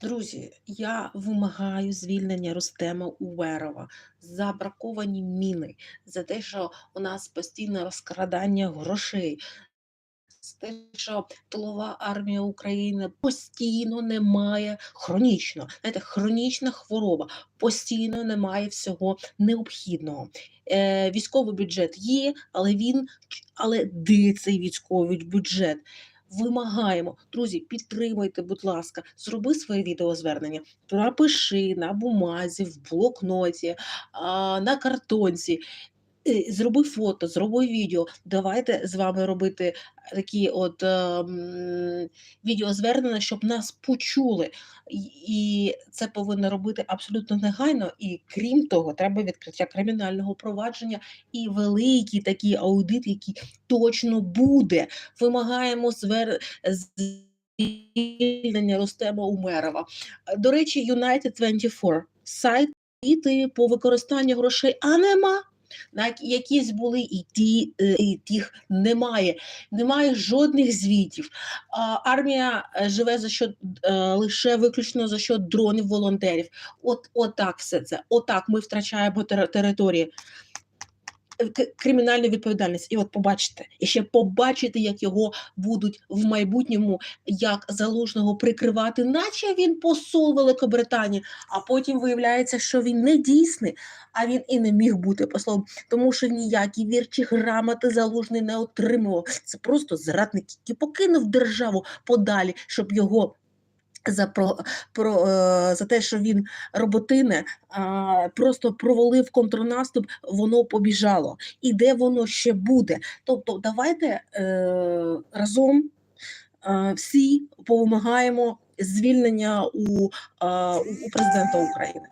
Друзі, я вимагаю звільнення Рустема Уверова за браковані міни, за те, що у нас постійне розкрадання грошей, за те, що тилова армія України постійно не має хронічно, знаєте, хронічна хвороба, постійно немає всього необхідного. Е, військовий бюджет є, але він але де цей військовий бюджет? Вимагаємо, друзі, підтримуйте, будь ласка, зроби своє відеозвернення, пропиши на бумазі, в блокноті, на картонці. Е, Зроби фото, зроби відео. Давайте з вами робити такі от ем, відеозвернення, щоб нас почули. І це повинно робити абсолютно негайно. І крім того, треба відкриття кримінального провадження і великий такий аудит, який точно буде. Вимагаємо звер... звільнення Рустема Умерова. До речі, United 24 сайт по використанню грошей, а нема. На як- якісь були і ті, е, і тих немає. Немає жодних звітів. Армія е, живе за счет е, лише виключно за що дронів волонтерів. От, отак все це. Отак ми втрачаємо територію. Кримінальну відповідальність, і от побачите, і ще побачите, як його будуть в майбутньому як залужного прикривати, наче він посол Великобританії, а потім виявляється, що він не дійсний, а він і не міг бути послом, тому що ніякі вірчі грамоти залужний не отримував. Це просто зрадник, який покинув державу подалі, щоб його. За про, про е, за те, що він роботине, просто провалив контрнаступ, воно побіжало. І де воно ще буде? Тобто, давайте е, разом е, всі повимагаємо звільнення у, е, у президента України.